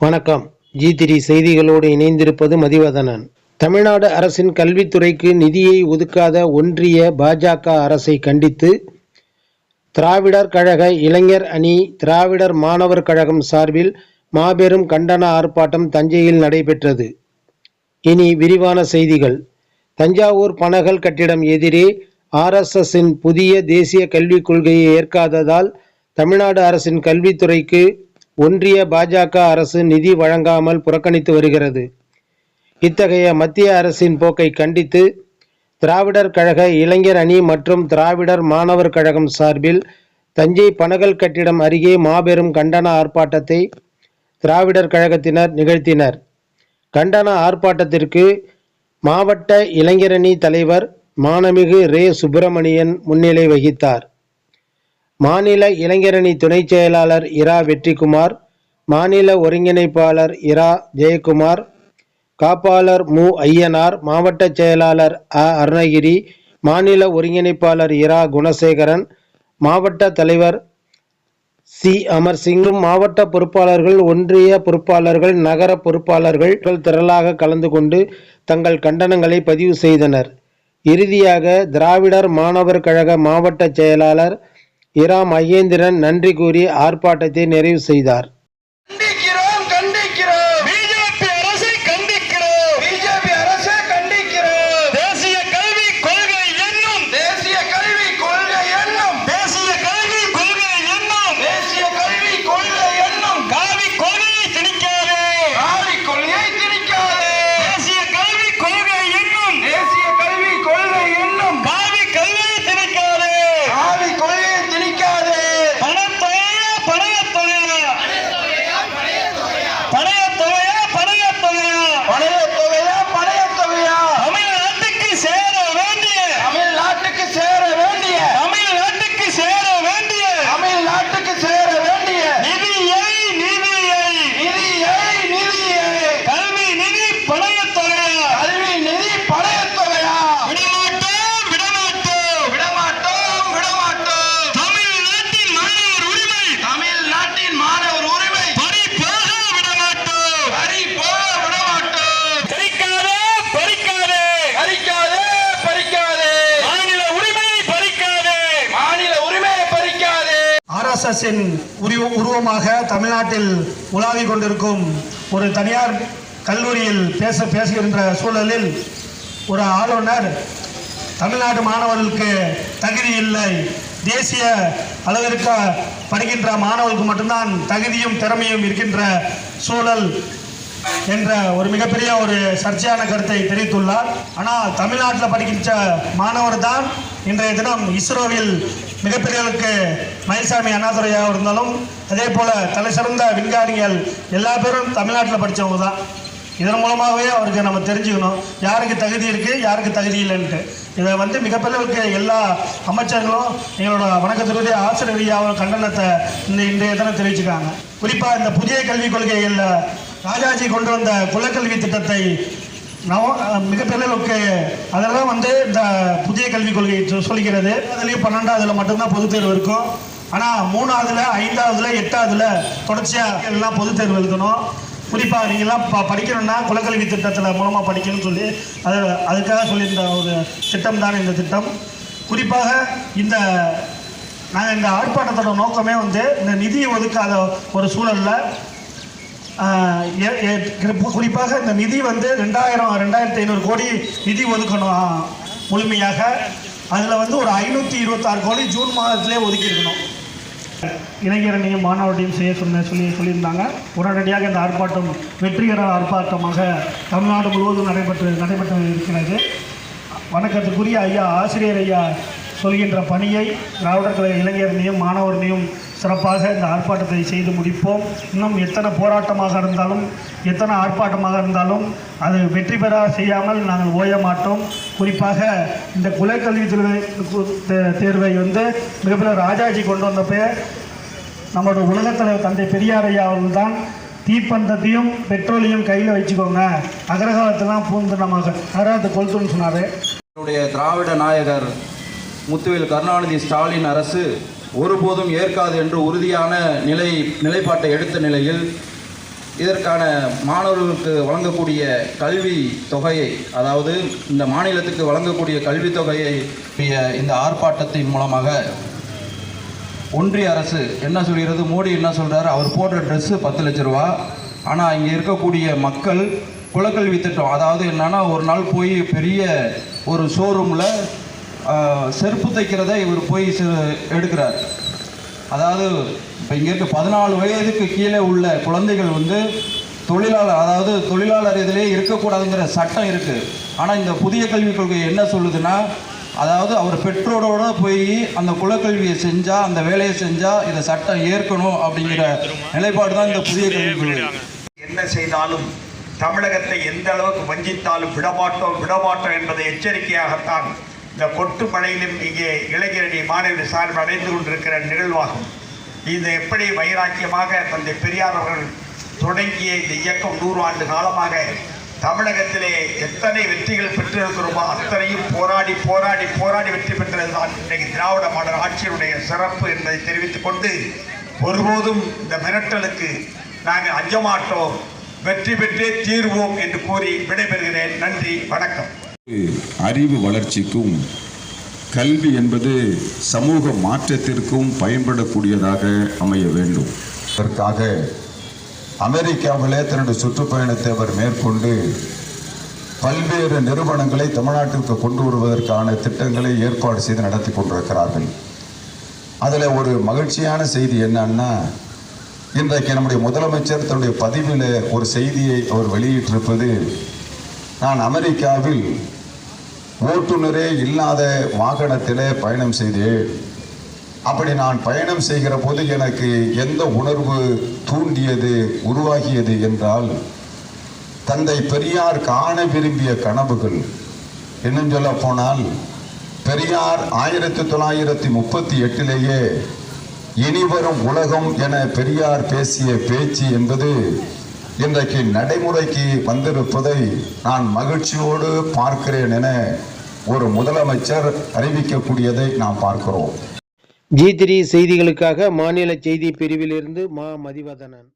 வணக்கம். ஜி திரி செய்திகளோடு இணைந்திருப்பது மதிவதனன். தமிழ்நாடு அரசின் கல்வித்துறைக்கு நிதியை ஒதுக்காத ஒன்றிய பாஜக அரசை கண்டித்து திராவிடர் கழக இளைஞர் அணி திராவிடர் மாணவர் கழகம் சார்பில் மாபெரும் கண்டன ஆர்ப்பாட்டம் தஞ்சையில் நடைபெற்றது. இனி விரிவான செய்திகள். தஞ்சாவூர் பனகல் கட்டிடம் எதிரே ஆர்எஸ்எஸ்ஸின் புதிய தேசிய கல்விக் கொள்கையை ஏற்காததால் தமிழ்நாடு அரசின் கல்வித்துறைக்கு ஒன்றிய பாஜக அரசு நிதி வழங்காமல் புறக்கணித்து வருகிறது. இத்தகைய மத்திய அரசின் போக்கை கண்டித்து திராவிடர் கழக இளைஞர் அணி மற்றும் திராவிடர் மாணவர் கழகம் சார்பில் தஞ்சை பனகல் கட்டிடம் அருகே மாபெரும் கண்டன ஆர்ப்பாட்டத்தை திராவிடர் கழகத்தினர் நிகழ்த்தினர். கண்டன ஆர்ப்பாட்டத்திற்கு மாவட்ட இளைஞரணி தலைவர் மானமிகு ரே. சுப்பிரமணியன் முன்னிலை வகித்தார். மாநில இளைஞரணி துணைச் செயலாளர் இரா வெற்றிக்குமார் மாநில ஒருங்கிணைப்பாளர் இரா ஜெயக்குமார் காப்பாளர் மு. ஐயனார் மாவட்ட செயலாளர் அ. அருணகிரி மாநில ஒருங்கிணைப்பாளர் இரா குணசேகரன் மாவட்ட தலைவர் சி. அமர் சிங்கும் மாவட்ட பொறுப்பாளர்கள் ஒன்றிய பொறுப்பாளர்கள் நகர பொறுப்பாளர்கள் திரளாக கலந்து கொண்டு தங்கள் கண்டனங்களை பதிவு செய்தனர். இறுதியாக திராவிடர் மாணவர் கழக மாவட்ட செயலாளர் இரா மகேந்திரன் நன்றி கூறி ஆர்ப்பாட்டத்தை நிறைவு செய்தார் கண்டிக்கிறோம் கண்டிக்கிறோம் பிஜேபி அரசை கண்டிக்கிறோம் பிஜேபி அரசை கண்டிக்கிறோம் தேசிய கல்வி கொள்கை என்னும் தேசிய கல்வி கொள்கை என்னும் தேசிய கல்வி கொள்கை என்னும் தேசிய கல்வி கொள்கை என்னும் காவி கொள்கையை திணிக்காதே காவி கொள்கையை திணிக்காதே தேசிய கல்வி கொள்கை என்னும் தேசிய கல்வி கொள்கை என்னும் காவி கல்வியை திணிக்காதே காவி கொள்கையை திணிக்காதே பணத்தொகையா பணையத் தொகையா பணையத் தொகையா பணையத் தொகையா பழைய தொகையா பழைய தொகையா தமிழ்நாட்டுக்கு சேர வேண்டிய தமிழ்நாட்டுக்கு சேர வேண்டிய தமிழ்நாட்டுக்கு சேர வேண்டிய தமிழ்நாட்டுக்கு சேர வேண்டிய நிதியை நிதியை நிதியை நிதியை கல்வி நிதி பணையத் தொகையா கல்வி நிதி பழைய தொகையா விடமாட்டோம் விடமாட்டோம் விடமாட்டோம் விடமாட்டோம் தமிழ்நாட்டின் மாணவர் உரிமை தமிழ்நாட்டின் மாணவர் உரிமை பறி போக விடமாட்டோம் பறி போக விடமாட்டோம் பறிக்காதே பறிக்காதே பறிக்காதே பறிக்காதே மாநில உரிமையை பறிக்காதே மாநில உரிமையை பறிக்காதே ஆர்எஸ்எஸ்ஸின் உருவ உருவமாக தமிழ்நாட்டில் உலாவிக் கொண்டிருக்கும் ஒரு தனியார் கல்லூரியில் பேச பேசுகின்ற சூழலில் ஒரு ஆளுநர் தமிழ்நாடு மாணவர்களுக்கு தகுதி இல்லை. தேசிய அளவிற்கு படிக்கின்ற மாணவர்களுக்கு மட்டும்தான் தகுதியும் திறமையும் இருக்கின்ற சூழல் என்ற ஒரு மிகப்பெரிய ஒரு சர்ச்சையான கருத்தை தெரிவித்துள்ளார். ஆனால் தமிழ்நாட்டில் படிக்கின்ற மாணவர் தான் இன்றைய தினம் இஸ்ரோவில் மிகப்பெரியவருக்கு மயில்சாமி அண்ணாதுரையாக இருந்தாலும் அதே போல் தலை சிறந்த விஞ்ஞானிகள் எல்லா பேரும் தமிழ்நாட்டில் படித்தவங்க தான். இதன் மூலமாகவே அவருக்கு நம்ம தெரிஞ்சுக்கணும். யாருக்கு தகுதி இருக்குது யாருக்கு தகுதி இல்லைன்ட்டு. இதை வந்து மிகப்பெரியவருக்கு எல்லா அமைச்சர்களும் எங்களோட வணக்கத்திற்குரிய ஆசிரியர் கண்டனத்தை இந்த இன்றைய தினம் தெரிவிச்சுக்காங்க குறிப்பாக இந்த புதிய கல்விக் கொள்கைகளில் ராஜாஜி கொண்டு வந்த குலக்கல்வி திட்டத்தை நவ அதில் அதெல்லாம் வந்து இந்த புதிய கல்விக் கொள்கை சொ- சொல்கிறது அதுலேயும் பன்னெண்டாவதுல மட்டும்தான் பொதுத் தேர்வு இருக்கும். ஆனால் மூணாவதுல ஐந்தாவதுல எட்டாவதுல தொடர்ச்சியாக எல்லாம் பொதுத் தேர்வு எழுதணும். குறிப்பாக நீங்கள்லாம் ப படிக்கணும்னா குலக்கல்வி திட்டத்தில் மூலமாக படிக்கணும்னு சொல்லி அது அதுக்காக சொல்லியிருந்த ஒரு திட்டம் தான் இந்த திட்டம். குறிப்பாக இந்த நாங்கள் இந்த ஆர்ப்பாட்டத்தோட நோக்கமே வந்து இந்த நிதியை ஒதுக்காத ஒரு சூழலில் குறிப்பாக இந்த நிதி வந்து ரெண்டாயிரம் ரெண்டாயிரத்தி ஐநூறு கோடி நிதி ஒதுக்கணும் முழுமையாக. அதில் வந்து ஒரு ஐநூற்றி இருபத்தாறு கோடி ஜூன் மாதத்திலே ஒதுக்கியிருக்கணும். இளைஞரணியும் மாணவர்களையும் செய்ய சொன்ன சொல்லி சொல்லியிருந்தாங்க. உடனடியாக இந்த ஆர்ப்பாட்டம் வெற்றிகர ஆர்ப்பாட்டமாக தமிழ்நாடு முழுவதும் நடைபெற்று நடைபெற்று இருக்கிறது. வணக்கத்துக்குரிய ஐயா ஆசிரியர் ஐயா சொல்கின்ற பணியை திராவிடர் கழக இளைஞரணியும் மாணவர்களையும் சிறப்பாக இந்த ஆர்ப்பாட்டத்தை செய்து முடிப்போம். இன்னும் எத்தனை போராட்டமாக இருந்தாலும் எத்தனை ஆர்ப்பாட்டமாக இருந்தாலும் அது வெற்றி பெற செய்யாமல் நாங்கள் ஓய மாட்டோம். குறிப்பாக இந்த குலக்கல்வி தேர்வை தே- தேர்வை வந்து மிகப்பெரிய ராஜாஜி கொண்டு வந்தப்போ நம்மளோட உலகத்தலைவர் தந்தை பெரியாரையா அவர்கள் தான் தீப்பந்தத்தையும் பெட்ரோலையும் கையில் வச்சுக்கோங்க. அகரகாலத்தெல்லாம் பூந்து நம்ம அகரத்தை கொளுத்துன்னு சொன்னார். என்னுடைய திராவிட நாயகர் முத்துவேல் கருணாநிதி ஸ்டாலின் அரசு ஒருபோதும் ஏற்காது என்று உறுதியான நிலை நிலைப்பாட்டை எடுத்த நிலையில் இதற்கான மாணவர்களுக்கு வழங்கக்கூடிய கல்வி தொகையை அதாவது இந்த மாநிலத்துக்கு வழங்கக்கூடிய கல்வித் தொகையை இந்த ஆர்ப்பாட்டத்தின் மூலமாக ஒன்றிய அரசு என்ன சொல்கிறது? மோடி என்ன சொல்கிறார் அவர் போடுற ட்ரெஸ்ஸு பத்து லட்ச ரூபா. ஆனால் இங்கே இருக்கக்கூடிய மக்கள் குலக்கல்வி திட்டம் அதாவது என்னென்னா ஒரு நாள் போய் பெரிய ஒரு ஷோரூமில் செருப்பு தைக்கிறத இவர் போய் செ- எடுக்கிறார். அதாவது இப்போ இங்கே இருக்க பதினாலு வயதுக்கு கீழே உள்ள குழந்தைகள் வந்து தொழிலாளர் அதாவது தொழிலாளர் இதிலே இருக்கக்கூடாதுங்கிற சட்டம் இருக்குது ஆனால் இந்த புதிய கல்விக் கொள்கை என்ன சொல்லுதுன்னா அதாவது அவர் பெற்றோரோட போய் அந்த குலக்கல்வியை செஞ்சால் அந்த வேலையை செஞ்சால் இதை சட்டம் ஏற்கணும் அப்படிங்கிற நிலைப்பாடு தான் இந்த புதிய கல்விக் கொள்கை. என்ன செய்தாலும் தமிழகத்தை எந்த அளவுக்கு வஞ்சித்தாலும் விடமாட்டோம் விடமாட்டோம் என்பதை எச்சரிக்கையாகத்தான் இந்த கொட்டு மழையிலும் இங்கே இளைஞரணி மாணவி சார்பில் அடைந்து கொண்டிருக்கிற நிகழ்வாகும். இது எப்படி வைராக்கியமாக தந்தை பெரியார் அவர்கள் தொடங்கிய இந்த இயக்கம் நூறு ஆண்டு காலமாக தமிழகத்திலே எத்தனை வெற்றிகள் பெற்றிருக்கிறோமோ அத்தனையும் போராடி போராடி போராடி வெற்றி பெற்றதுதான் இன்றைக்கு திராவிட மாடல் ஆட்சியினுடைய சிறப்பு என்பதை தெரிவித்துக் கொண்டு ஒருபோதும் இந்த மிரட்டலுக்கு நாங்கள் அஞ்சமாட்டோம். வெற்றி பெற்றே தீர்வோம் என்று கூறி விடைபெறுகிறேன். நன்றி வணக்கம். அறிவு வளர்ச்சிக்கும் கல்வி என்பது சமூக மாற்றத்திற்கும் பயன்படக்கூடியதாக அமைய வேண்டும். அதற்காக அமெரிக்காவிலே தன்னுடைய சுற்றுப்பயணத்தை அவர் மேற்கொண்டு பல்வேறு நிறுவனங்களை தமிழ்நாட்டிற்கு கொண்டு வருவதற்கான திட்டங்களை ஏற்பாடு செய்து நடத்தி கொண்டிருக்கிறார்கள். அதில் ஒரு மகிழ்ச்சியான செய்தி என்னன்னா இன்றைக்கு நம்முடைய முதலமைச்சர் தன்னுடைய பதிவில் ஒரு செய்தியை அவர் வெளியிட்டிருப்பது நான் அமெரிக்காவில் ஓட்டுநரே இல்லாத வாகனத்திலே பயணம் செய்தேன். அப்படி நான் பயணம் செய்கிற போது எனக்கு எந்த உணர்வு தூண்டியது உருவாகியது என்றால் தந்தை பெரியார் காண விரும்பிய கனவுகள். இன்னும் சொல்ல போனால் பெரியார் ஆயிரத்தி தொள்ளாயிரத்தி முப்பத்தி எட்டிலேயே இனிவரும் உலகம் என பெரியார் பேசிய பேச்சு என்பது இன்றைக்கு நடைமுறைக்கு வந்திருப்பதை நான் மகிழ்ச்சியோடு பார்க்கிறேன் என ஒரு முதலமைச்சர் அறிவிக்கக்கூடியதை நாம் பார்க்கிறோம். ஜி த்ரீ செய்திகளுக்காக மாநில செய்தி பிரிவிலிருந்து மா மதிவதனன்.